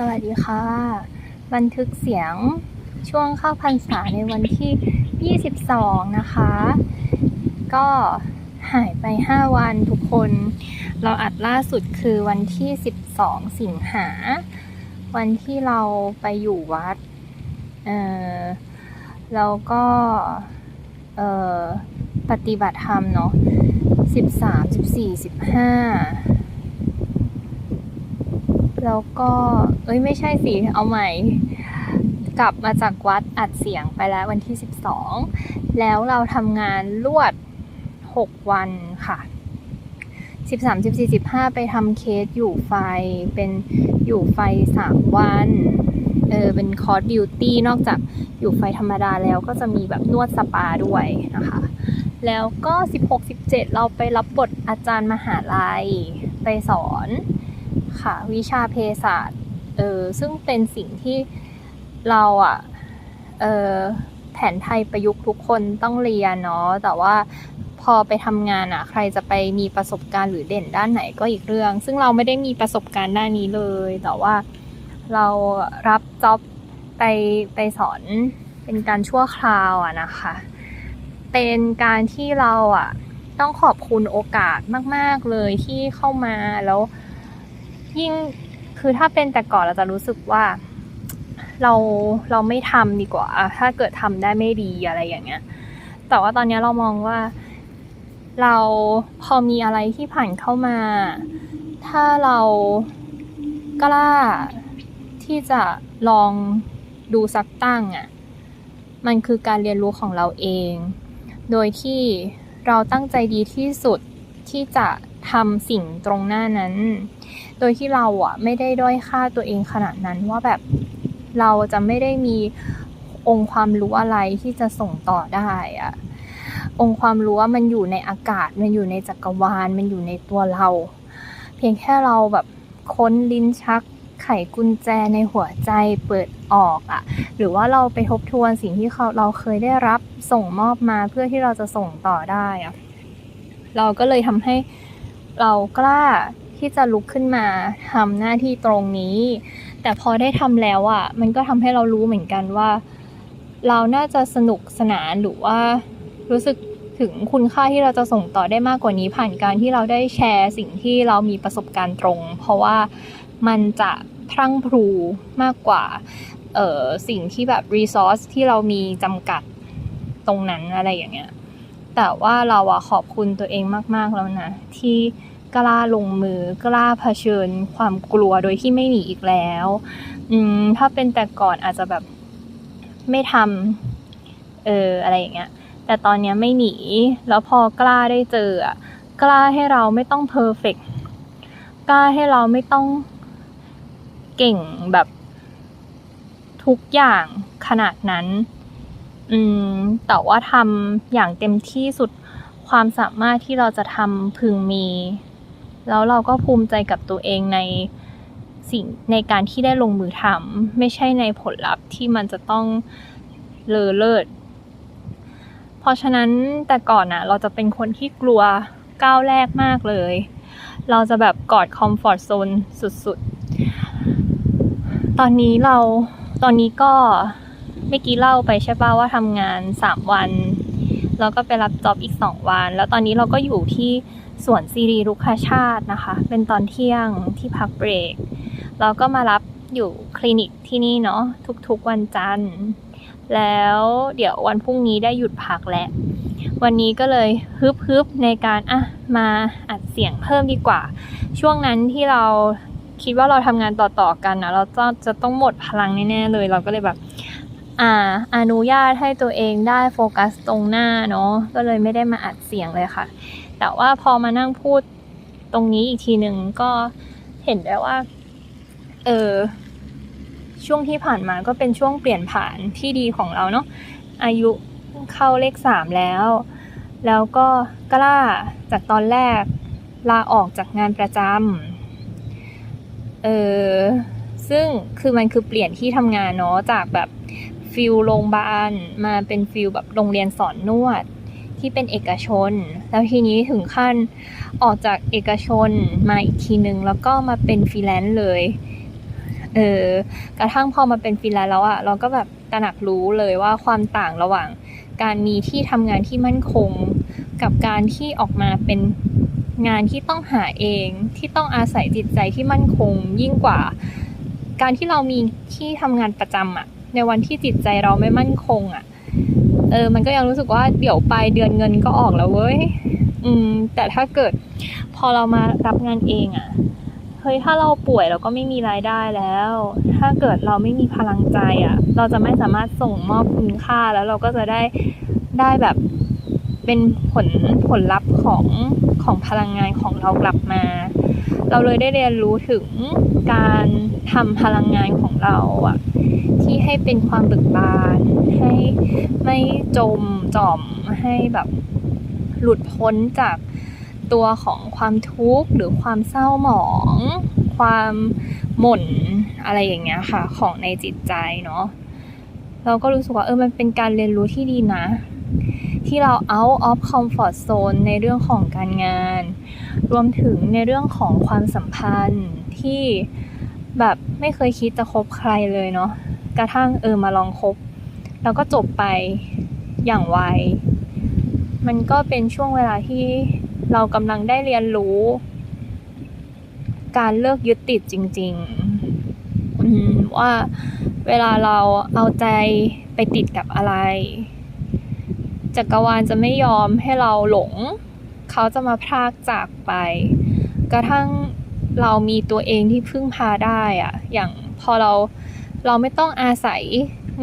สวัสดีค่ะ บันทึกเสียงช่วงเข้าพรรษาในวันที่ 22 นะคะ ก็หายไป 5 วันทุกคน เราอัดล่าสุดคือวันที่ 12 สิงหา วันที่เราไปอยู่วัด เออแล้วก็ เออปฏิบัติธรรมเนาะ 13 14 15 แล้วก็ เอ้ยไม่ใช่สิเอาใหม่ กลับมาจากวัดอัดเสียงไปแล้ววันที่ 12 แล้วเราทำงานรวด 6 วันค่ะ 13 14 15 ไปทำเคสอยู่ไฟเป็นอยู่ไฟ 3 วันเออเป็นคอร์สดิวตี้นอกจากอยู่ไฟธรรมดาแล้วก็จะมีแบบนวดสปาด้วยนะคะ แล้วก็ 16 17 เราไปรับบทอาจารย์มหาลัยไปสอน ค่ะ วิชาเภสัชเออซึ่งเป็นสิ่งที่เราอะ่ะเออแผนไทยประยุกต์ทุกคนต้องเรียนเนาะแต่ว่าพอไปทำงานอะ่ะ ใครจะไปมีประสบการณ์หรือเด่นด้านไหนก็อีกเรื่อง ซึ่งเราไม่ได้มีประสบการณ์ด้านนี้เลย แต่ว่าเรารับจ็อบไปไปสอนเป็นการชั่วคราวอะนะคะ เป็นการที่เราอะต้องขอบคุณโอกาสมาก ๆเลยที่เข้ามาแล้ว ยิ่งคือถ้าเป็นแต่ก่อนเราจะรู้สึกว่า เราเราไม่ทำดีกว่า ถ้าเกิดทำได้ไม่ดีอะไรอย่างเงี้ย แต่ว่าตอนนี้เรามองว่า เราพอมีอะไรที่ผ่านเข้ามา ถ้าเรากล้าที่จะลองดูสักตั้งอะ่ะ มันคือการเรียนรู้ของเราเอง โดยที่เราตั้งใจดีที่สุดที่จะทำสิ่งตรงหน้านั้น โดยที่เราอะไม่ได้ด้อยค่าตัวเองขนาดนั้นว่าแบบเราจะไม่ได้มีองค์ความรู้อะไรที่จะส่งต่อได้อะองค์ความรู้ว่ามันอยู่ในอากาศ มันอยู่ในจักรวาล มันอยู่ในตัวเรา เพียงแค่เราแบบค้นลิ้นชักไขกุญแจในหัวใจเปิดออกอะหรือว่าเราไปทบทวนสิ่งที่เขาเราเคยได้รับส่งมอบมาเพื่อที่เราจะส่งต่อได้อะเราก็เลยทำให้เรากล้า ที่จะลุกขึ้นมาทำหน้าที่ตรงนี้ แต่พอได้ทำแล้วอะมันก็ทำให้เรารู้เหมือนกันว่า เราน่าจะสนุกสนานหรือว่ารู้สึกถึงคุณค่าที่เราจะส่งต่อได้มากกว่านี้ผ่านการที่เราได้แชร์สิ่งที่เรามีประสบการณ์ตรง เพราะว่ามันจะพรั่งพรูมากกว่าเออสิ่งที่แบบรีซอสที่เรามีจำกัดตรงนั้นอะไรอย่างเงี้ยแต่ว่าเราอะขอบคุณตัวเองมาก ๆ แล้วนะ ที่ กล้าลงมือกล้าเผชิญความกลัวโดยที่ไม่หนีอีกแล้ว อืมถ้าเป็นแต่ก่อนอาจจะแบบไม่ทำเอออะไรอย่างเงี้ย แต่ตอนเนี้ยไม่หนี แล้วพอกล้าได้เจออะกล้าให้เราไม่ต้องเพอร์เฟกกล้าให้เราไม่ต้องเก่งแบบทุกอย่างขนาดนั้น อืม แต่ว่าทำอย่างเต็มที่สุดความสามารถที่เราจะทำพึงมี แล้วเราก็ภูมิใจกับตัวเองในสิ่งในการที่ได้ลงมือทำไม่ใช่ในผลลัพธ์ที่มันจะต้องเลอเลิศเพราะฉะนั้นแต่ก่อนอะเราจะเป็นคนที่กลัวก้าวแรกมากเลย เราจะแบบกอดคอมฟอร์ z โซนสุดๆ ตอนนี้เราตอนนี้ก็เมื่อกี้เล่าไปใช่ป่าว่าทำงาน 3 วัน แล้วก็ไปรับจ็อบอีก 2 วัน แล้วตอนนี้เราก็อยู่ที่ สวนซีรีรุกคชาตินะคะ เป็นตอนเที่ยงที่พักเบรกเราก็มารับอยู่คลินิกที่นี่เนาะทุกๆวันจันทร์ แล้วเดี๋ยววันพรุ่งนี้ได้หยุดพักแล้ววันนี้ก็เลยฮึบฮึบในการอะมาอัดเสียงเพิ่มดีกว่า ช่วงนั้นที่เราคิดว่าเราทำงานต่อๆกันนะเราจะจะต้องหมดพลังแน่ๆเลย เราก็เลยแบบอ่าอนุญาตให้ตัวเองได้โฟกัสตรงหน้าเนาะก็เลยไม่ได้มาอัดเสียงเลยค่ะ แต่ว่าพอมานั่งพูดตรงนี้อีกทีหนึ่งก็เห็นได้ว่า เออช่วงที่ผ่านมาก็เป็นช่วงเปลี่ยนผ่านที่ดีของเราเนาะอายุเข้าเลขสามแล้ว แล้วก็กล้าจากตอนแรกลาออกจากงานประจำเออซึ่งคือมันคือเปลี่ยนที่ทำงานเนาะจากแบบฟิลโรงพยาบาลมาเป็นฟิลแบบโรงเรียนสอนนวด ที่เป็นเอกชน แล้วทีนี้ถึงขั้นออกจากเอกชนมาอีกทีนึง แล้วก็มาเป็นฟรีแลนซ์เลยเออกระทั่งพอมาเป็นฟรีแลนซ์แล้วอะเราก็แบบตระหนักรู้เลยว่าความต่างระหว่างการมีที่ทำงานที่มั่นคง กับการที่ออกมาเป็นงานที่ต้องหาเองที่ต้องอาศัยจิตใจที่มั่นคงยิ่งกว่า การที่เรามีที่ทำงานประจำอะในวันที่จิตใจเราไม่มั่นคงอะ เออ มันก็ยังรู้สึกว่าเดี๋ยวปลายเดือนเงินก็ออกแล้วเว้ย อืม แต่ถ้าเกิดพอเรามารับงานเองอะเฮ้ย ถ้าเราป่วยเราก็ไม่มีรายได้แล้ว ถ้าเกิดเราไม่มีพลังใจอะเราจะไม่สามารถส่งมอบคุณค่าแล้วเราก็จะได้ได้แบบเป็นผลผลลัพธ์ของของพลังงานของเรากลับมา เราเลยได้เรียนรู้ถึงการทำพลังงานของเราอะ ที่ให้เป็นความเบิกบาน ให้ไม่จมจอมให้แบบหลุดพ้นจากตัวของความทุกข์หรือความเศร้าหมอง ความหม่นอะไรอย่างเงี้ยค่ะ ของในจิตใจเนาะเราก็รู้สึกว่าเออมันเป็นการเรียนรู้ที่ดีนะ ที่เรา out of comfort zone ในเรื่องของการงาน รวมถึงในเรื่องของความสัมพันธ์ที่แบบไม่เคยคิดจะคบใครเลยเนาะ กระทั่งเออมาลองคบ แล้วก็จบไปอย่างไว มันก็เป็นช่วงเวลาที่เรากำลังได้เรียนรู้ การเลิกยึดติดจริงๆว่าเวลาเราเอาใจไปติดกับอะไร จักรวาลจะไม่ยอมให้เราหลง เขาจะมาพรากจากไป กระทั่งเรามีตัวเองที่พึ่งพาได้อะอย่างพอเรา เราไม่ต้องอาศัย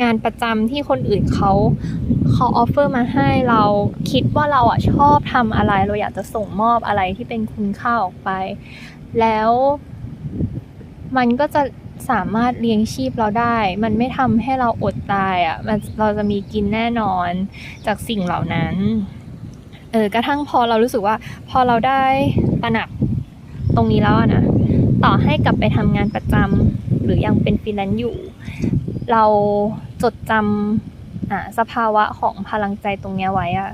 งานประจำที่คนอื่นเขาเขาออฟเฟอร์มาให้เราคิดว่าเราอะชอบทำอะไร เราอยากจะส่งมอบอะไรที่เป็นคุณค่าออกไป แล้วมันก็จะสามารถเลี้ยงชีพเราได้ มันไม่ทำให้เราอดตายอะ มันเราจะมีกินแน่นอนจากสิ่งเหล่านั้น เออกระทั่งพอเรารู้สึกว่า พอเราได้ตระหนักตรงนี้แล้วนะ ต่อให้กลับไปทำงานประจำ หรือยังเป็นฟรีแลนซ์อยู่ เราจดจำอ่าสภาวะของพลังใจตรงเนี้ยไว้อะ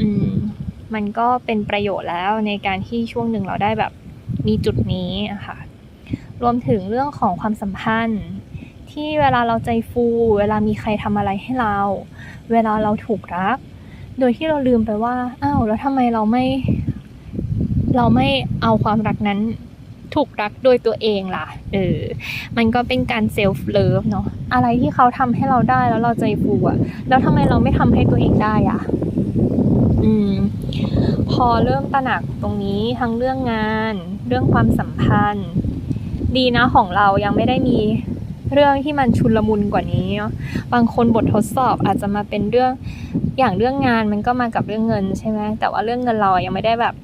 อืมมันก็เป็นประโยชน์แล้วในการที่ช่วงหนึ่งเราได้แบบมีจุดนี้อะค่ะ รวมถึงเรื่องของความสัมพันธ์ ที่เวลาเราใจฟู เวลามีใครทำอะไรให้เรา เวลาเราถูกรัก โดยที่เราลืมไปว่า อ้าว แล้วทำไมเราไม่ เราไม่เอาความรักนั้น ถูกรักโดยตัวเองล่ะ เออ มันก็เป็นการเซลฟ์เลิฟเนาะ อะไรที่เขาทำให้เราได้แล้วเราใจฟูอะแล้วทำไมเราไม่ทำให้ตัวเองได้อะอืม พอเริ่มตระหนักตรงนี้ทั้งเรื่องงาน เรื่องความสัมพันธ์ ดีนะของเรายังไม่ได้มีเรื่องที่มันชุลมุนกว่านี้บางคนบททดสอบอาจจะมาเป็นเรื่องอย่างเรื่องงานมันก็มากับเรื่องเงินใช่ไหมแต่ว่าเรื่องเงินเรายังไม่ได้แบบ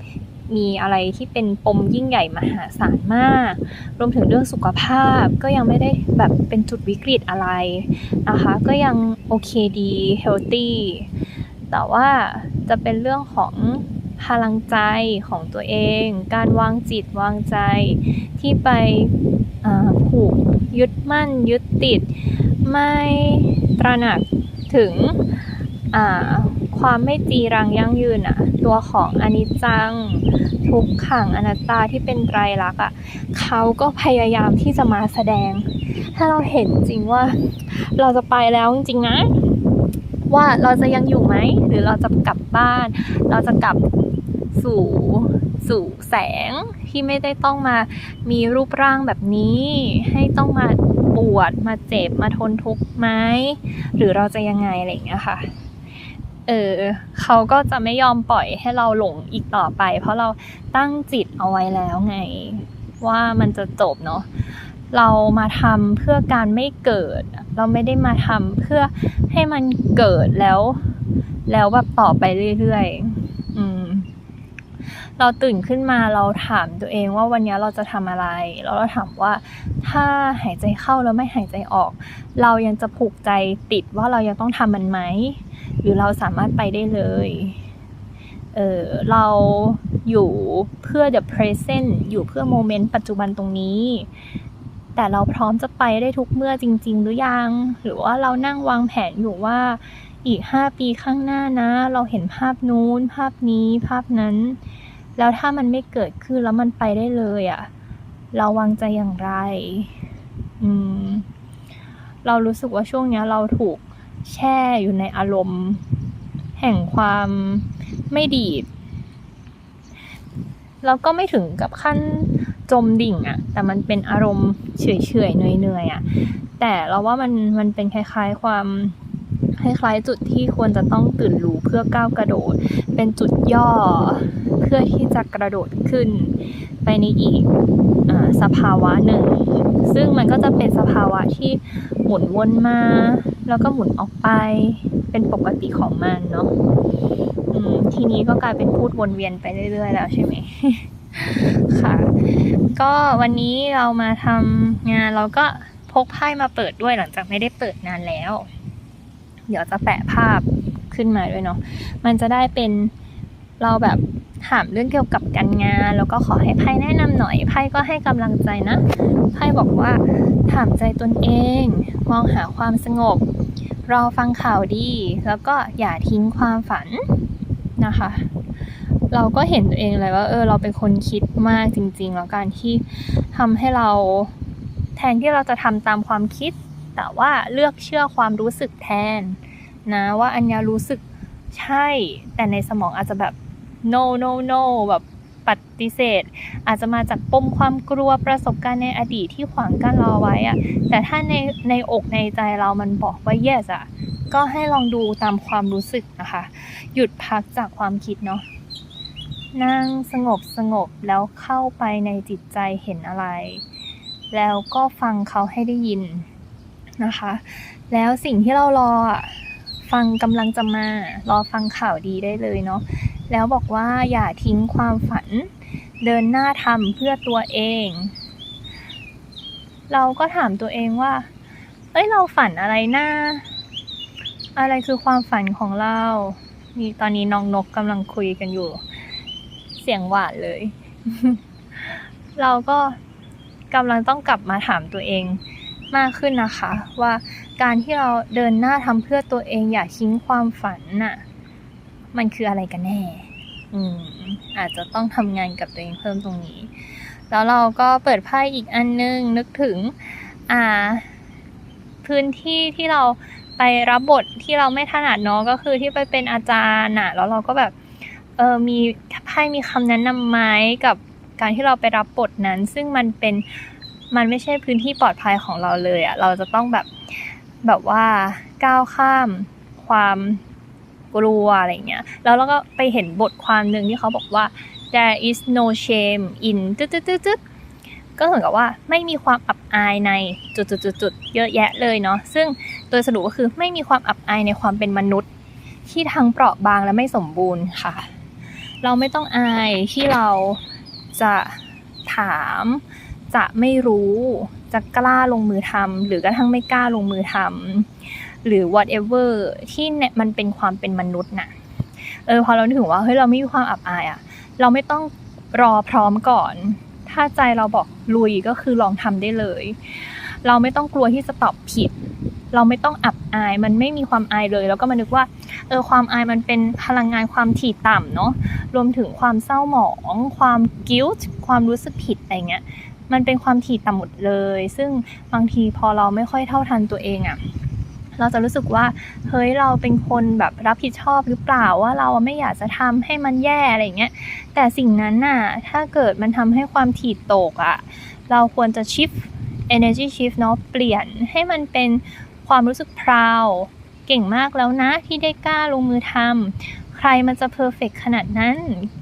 มีอะไรที่เป็นปมยิ่งใหญ่มหาศาลมาก รวมถึงเรื่องสุขภาพก็ยังไม่ได้แบบเป็นจุดวิกฤตอะไรนะคะ ก็ยังโอเคดีเฮลตี้แต่ว่าจะเป็นเรื่องของพลังใจของตัวเอง การวางจิตวางใจที่ไปผูกยึดมั่นยึดติด ไม่ตระหนักถึง ความไม่จีรังยั่งยืนอะตัวของอนิจจัง ทุกขังอนัตตาที่เป็นไตรลักษณ์อะเขาก็พยายามที่จะมาแสดง ถ้าเราเห็นจริงว่า เราจะไปแล้วจริงๆนะว่าเราจะยังอยู่ไหม หรือเราจะกลับบ้าน เราจะกลับสู่สู่แสงที่ไม่ได้ต้องมามีรูปร่างแบบนี้ ให้ต้องมาปวดมาเจ็บมาทนทุกข์ไหมหรือเราจะยังไงอะไรอย่างเงี้ยค่ะ เออเขาก็จะไม่ยอมปล่อยให้เราหลงอีกต่อไป เพราะเราตั้งจิตเอาไว้แล้วไง ว่ามันจะจบเนาะเรามาทำเพื่อการไม่เกิด เราไม่ได้มาทำเพื่อให้มันเกิดแล้ว แล้วแบบต่อไปเรื่อยๆอืมเราตื่นขึ้นมาเราถามตัวเองว่าวันนี้เราจะทำอะไร แล้วเราถามว่าถ้าหายใจเข้าแล้วไม่หายใจออก เรายังจะผูกใจติดว่าเรายังต้องทำมันไหม หรือเราสามารถไปได้เลย เออเราอยู่เพื่อ the present อยู่เพื่อโมเมนต์ปัจจุบันตรงนี้ แต่เราพร้อมจะไปได้ทุกเมื่อจริง ๆ หรือยัง หรือว่าเรานั่งวางแผนอยู่ว่าอีกห้าปีข้างหน้านะ เราเห็นภาพนู้น ภาพนี้ภาพนั้น แล้วถ้ามันไม่เกิดขึ้นแล้วมันไปได้เลยอะ่ะ เราวางใจอย่างไร อืม เรารู้สึกว่าช่วงเนี้ยเราถูก แช่อยู่ในอารมณ์ แห่งความไม่ดีดแล้วก็ไม่ถึงกับขั้นจมดิ่งอะแต่มันเป็นอารมณ์เฉยๆเหนื่อยๆอะแต่เราว่ามันมันเป็นคล้ายๆความคล้ายๆจุดที่ควรจะต้องตื่นรู้เพื่อก้าวกระโดด เป็นจุดย่อเพื่อที่จะกระโดดขึ้น ไปในอีกอสภาวะหนึ่ง ซึ่งมันก็จะเป็นสภาวะที่หมุนวนมา แล้วก็หมุนออกไป เป็นปกติของมันเนาะทีนี้ก็กลายเป็นพูดวนเวียนไปเรื่อย ๆ แล้วใช่ไหมค่ะ ก็วันนี้เรามาทำงานเราก็พกไพ่มาเปิดด้วยหลังจากไม่ได้เปิดนานแล้ว เดี๋ยวจะแปะภาพขึ้นมาด้วยเนาะ มันจะได้เป็นเราแบบ ถามเรื่องเกี่ยวกับการงาน แล้วก็ขอให้ไพ่แนะนำหน่อยไพ่ก็ให้กำลังใจนะไพ่บอกว่า ถามใจตนเอง มองหาความสงบ รอฟังข่าวดี แล้วก็อย่าทิ้งความฝันนะคะ เราก็เห็นตัวเองเลยว่า เออ เราเป็นคนคิดมากจริง ๆ แล้วการที่ทำให้เราแทนที่เราจะทำตามความคิด แต่ว่าเลือกเชื่อความรู้สึกแทนนะว่าอัญญารู้สึกใช่ แต่ในสมองอาจจะแบบ no no no แบบปฏิเสธ อาจจะมาจากปมความกลัวประสบการณ์ในอดีตที่ขวางกั้นเราไว้อะแต่ถ้าในในอกในใจเรามันบอกว่า yes อะก็ให้ลองดูตามความรู้สึกนะคะ หยุดพักจากความคิดเนาะนั่งสงบสงบแล้วเข้าไปในจิตใจเห็นอะไร แล้วก็ฟังเขาให้ได้ยินนะคะ แล้วสิ่งที่เรารอฟังกำลังจะมารอฟังข่าวดีได้เลยเนาะ แล้วบอกว่าอย่าทิ้งความฝัน เดินหน้าทำเพื่อตัวเอง เราก็ถามตัวเองว่า เอ้ยเราฝันอะไรนะอะไรคือความฝันของเรา นี่ตอนนี้น้องนกกำลังคุยกันอยู่ เสียงหวานเลย เราก็กำลังต้องกลับมาถามตัวเองมากขึ้นนะคะ ว่าการที่เราเดินหน้าทำเพื่อตัวเองอย่าทิ้งความฝันน่ะ มันคืออะไรกันแน่ อืม อาจจะต้องทำงานกับตัวเองเพิ่มตรงนี้ แล้วเราก็เปิดไพ่อีกอันนึง นึกถึง อ่า พื้นที่ที่เราไปรับบทที่เราไม่ถนัดเนาะก็คือที่ไปเป็นอาจารย์น่ะแล้วเราก็แบบเออมีไพ่มีคำแนะนำไหมกับการที่เราไปรับบทนั้น ซึ่งมันเป็นมันไม่ใช่พื้นที่ปลอดภัยของเราเลยอะ่ะเราจะต้องแบบแบบว่าก้าวข้ามความ กลัวอะไรเงี้ยแล้วเราก็ไปเห็นบทความหนึ่งที่เขาบอกว่า there is no shame in ตึ๊ดตึ๊ดตึ๊ดตึ๊ดก็เหมือนกับว่าไม่มีความอับอายในจุดจุดจุดจุดเยอะแยะเลยเนาะซึ่งโดยสรุปก็คือไม่มีความอับอายในความเป็นมนุษย์ ที่ทั้งเปราะบางและไม่สมบูรณ์ค่ะ เราไม่ต้องอายที่เราจะถาม จะไม่รู้ จะกล้าลงมือทำหรือกระทั่งไม่กล้าลงมือทำ หรือ whatever ที่เนี่ยมันเป็นความเป็นมนุษย์น่ะเออพอเราถึงว่าเฮ้ยเราไม่มีความอับอายอะเราไม่ต้องรอพร้อมก่อน ถ้าใจเราบอกลุยก็คือลองทำได้เลย เราไม่ต้องกลัวที่จะตอบผิด เราไม่ต้องอับอาย มันไม่มีความอายเลย แล้วก็มานึกว่าเออความอายมันเป็นพลังงานความถี่ต่ำเนาะรวมถึงความเศร้าหมอง ความ guilt ความรู้สึกผิดอะไรเงี้ยมันเป็นความถี่ต่ำหมดเลย ซึ่งบางทีพอเราไม่ค่อยเท่าทันตัวเองอะ เราจะรู้สึกว่าเฮ้ยเราเป็นคนแบบรับผิดชอบหรือเปล่าว่าเราไม่อยากจะทำให้มันแย่อะไรเงี้ยแต่สิ่งนั้นน่ะถ้าเกิดมันทำให้ความถี่ตกอะเราควรจะ shift energy shift เนาะเปลี่ยนให้มันเป็นความรู้สึก proud เก่งมากแล้วนะที่ได้กล้าลงมือทำใครมันจะเพอร์เฟกขนาดนั้น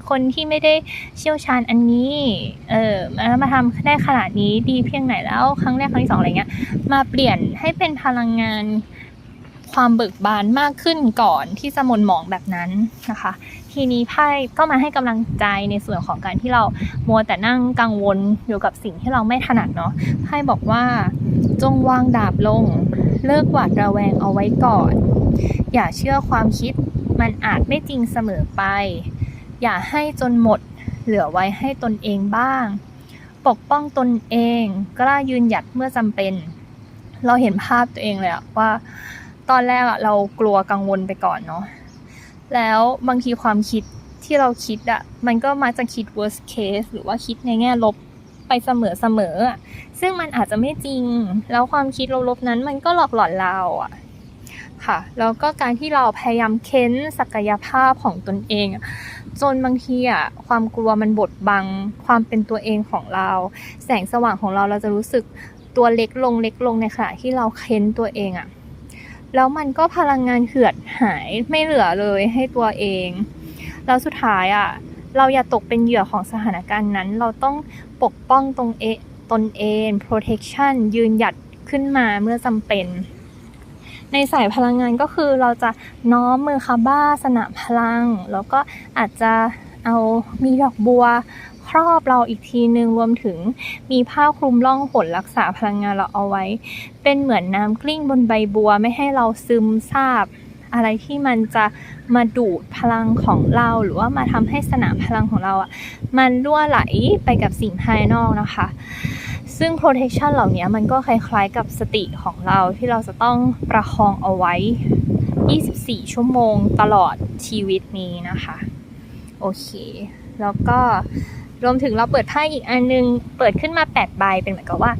คนที่ไม่ได้เชี่ยวชาญอันนี้ เออมามาทำได้ขนาดนี้ดีเพียงไหนแล้ว ครั้งแรกครั้งที่สองอะไรเงี้ย มาเปลี่ยนให้เป็นพลังงาน ความเบิกบานมากขึ้นก่อนที่จะหมนหมองแบบนั้นนะคะ ทีนี้ไพ่ก็มาให้กำลังใจในส่วนของการที่เรามัวแต่นั่งกังวลอยู่กับสิ่งที่เราไม่ถนัดเนาะไพ่บอกว่าจงวางดาบลง เลิกหวาดระแวงเอาไว้ก่อน อย่าเชื่อความคิดมันอาจไม่จริงเสมอไป อย่าให้จนหมดเหลือไว้ให้ตนเองบ้าง ปกป้องตนเองกล้ายืนหยัดเมื่อจำเป็น เราเห็นภาพตัวเองเลยอะว่า ตอนแรกอะเรากลัวกังวลไปก่อนเนาะแล้วบางทีความคิดที่เราคิดอะมันก็มาจะคิด worst case หรือว่าคิดในแง่ลบไปเสมอๆอซึ่งมันอาจจะไม่จริง แล้วความคิดลบๆนั้นมันก็หลอกหลอนเราอะค่ะ แล้วก็การที่เราพยายามเค้นศักยภาพของตนเอง จนบางทีอะความกลัวมันบดบังความเป็นตัวเองของเรา แสงสว่างของเราเราจะรู้สึกตัวเล็กลงเล็กลงในขณะที่เราเค้นตัวเองอะ แล้วมันก็พลังงานเหือดหายไม่เหลือเลยให้ตัวเอง แล้วสุดท้ายอะเราอย่าตกเป็นเหยื่อของสถานการณ์นั้น เราต้องปกป้องตรงเอตนเอง protection ยืนหยัดขึ้นมาเมื่อจำเป็น ในสายพลังงานก็คือเราจะน้อมมือคาบ้าสนามพลัง แล้วก็อาจจะเอามีดอกบัว ครอบเราอีกทีนึงรวมถึงมีผ้าคลุมล่องหนรักษาพลังงานเราเอาไว้ เป็นเหมือนน้ำกลิ้งบนใบบัวไม่ให้เราซึมซาบ อะไรที่มันจะมาดูดพลังของเรา หรือว่ามาทำให้สนามพลังของเราอะมันรั่วไหลไปกับสิ่งภายนอกนะคะ ซึ่ง protection เหล่านี้มันก็คล้ายๆกับสติของเราที่เราจะต้องประคองเอาไว้ 24 ชั่วโมงตลอดชีวิตนี้นะคะ โอเค แล้วก็ รวมถึงเราเปิดไพ่อีกอันนึง เปิดขึ้นมา8ใบเป็นเหมือนกับว่า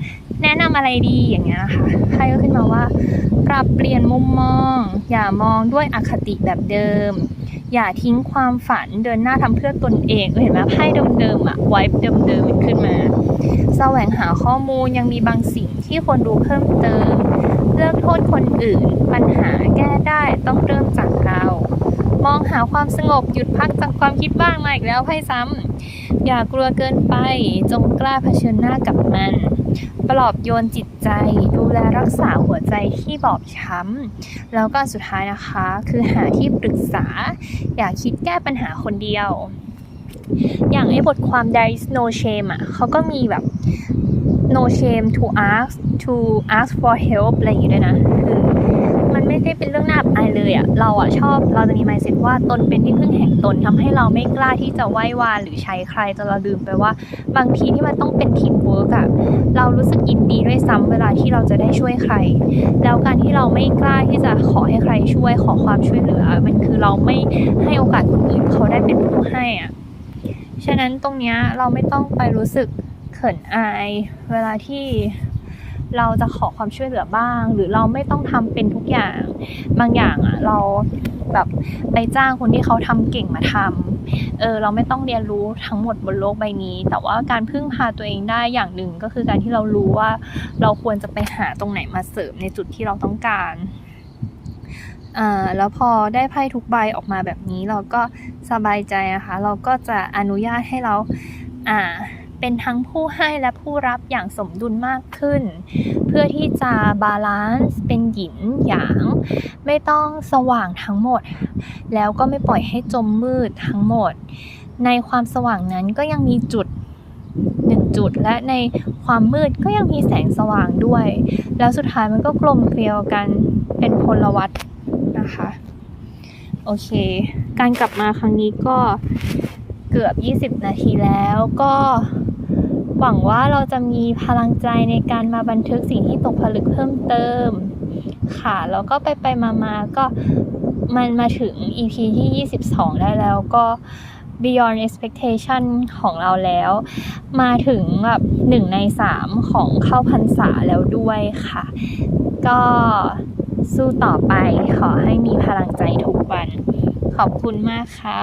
แนะนำอะไรดีอย่างเงี้ยนะคะไพ่ก็ขึ้นมาว่า ปรับเปลี่ยนมุมมอง อย่ามองด้วยอคติแบบเดิม อย่าทิ้งความฝันเดินหน้าทำเพื่อตนเองเออเห็นไหมไพ่เดิมๆอะไวฟ์เดิมๆมันขึ้นมาแสวงหาข้อมูลยังมีบางสิ่งที่ควรรู้เพิ่มเติม เลือกโทษคนอื่น ปัญหาแก้ได้ต้องเริ่มจากเรา มองหาความสงบหยุดพักจากความคิดบ้างมาอีกแล้วไพ่ซ้ำอย่ากลัวเกินไป จงกล้าเผชิญหน้ากับมัน ปลอบโยนจิตใจ ดูแลรักษาหัวใจที่บอบช้ำ แล้วก็สุดท้ายนะคะ คือหาที่ปรึกษา อย่าคิดแก้ปัญหาคนเดียว อย่างไอ้บทความ there is no shame อะเขาก็มีแบบ no shame to ask to ask for help อะไรอย่างงี้ด้วยนะคือ ไม่ได้เป็นเรื่องน่าอับอายเลยอะเราอะชอบเราจะมี mindset ว่าตนเป็นที่พึ่งแห่งตนทำให้เราไม่กล้าที่จะไหว้วานหรือใช้ใครจนเราลืมไปว่า บางทีที่มันต้องเป็นทีมเวิร์กอะเรารู้สึกยินดีด้วยซ้ำเวลาที่เราจะได้ช่วยใคร แล้วการที่เราไม่กล้าที่จะขอให้ใครช่วยขอความช่วยเหลือ มันคือเราไม่ให้โอกาสคนอื่นเขาได้เป็นผู้ให้อะฉะนั้นตรงเนี้ยเราไม่ต้องไปรู้สึกเขินอาย เวลาที่ เราจะขอความช่วยเหลือบ้าง หรือเราไม่ต้องทำเป็นทุกอย่าง บางอย่างอะเราแบบไปจ้างคนที่เขาทำเก่งมาทำเออเราไม่ต้องเรียนรู้ทั้งหมดบนโลกใบนี้ แต่ว่าการพึ่งพาตัวเองได้อย่างหนึ่งก็คือการที่เรารู้ว่าเราควรจะไปหาตรงไหนมาเสริมในจุดที่เราต้องการอ่าแล้วพอได้ไพ่ทุกใบออกมาแบบนี้เราก็สบายใจนะคะ เราก็จะอนุญาตให้เราอ่า เป็นทั้งผู้ให้และผู้รับอย่างสมดุลมากขึ้น เพื่อที่จะบาลานซ์เป็นหยินหยาง ไม่ต้องสว่างทั้งหมด แล้วก็ไม่ปล่อยให้จมมืดทั้งหมด ในความสว่างนั้นก็ยังมีจุดหนึ่งจุดและในความมืดก็ยังมีแสงสว่างด้วย แล้วสุดท้ายมันก็กลมเกลียวกันเป็นพลวัตนะคะ โอเค การกลับมาครั้งนี้ก็เกือบ 20 นาทีแล้วก็ หวังว่าเราจะมีพลังใจในการมาบันทึกสิ่งที่ตกผลึกเพิ่มเติม ค่ะ แล้วก็ไปไปมามาก็มันมาถึง EP ที่ 22 ได้แล้วก็ beyond expectation ของเราแล้ว มาถึงแบบหนึ่งในสามของเข้าพรรษาแล้วด้วยค่ะ ก็สู้ต่อไปขอให้มีพลังใจทุกวัน ขอบคุณมากค่ะ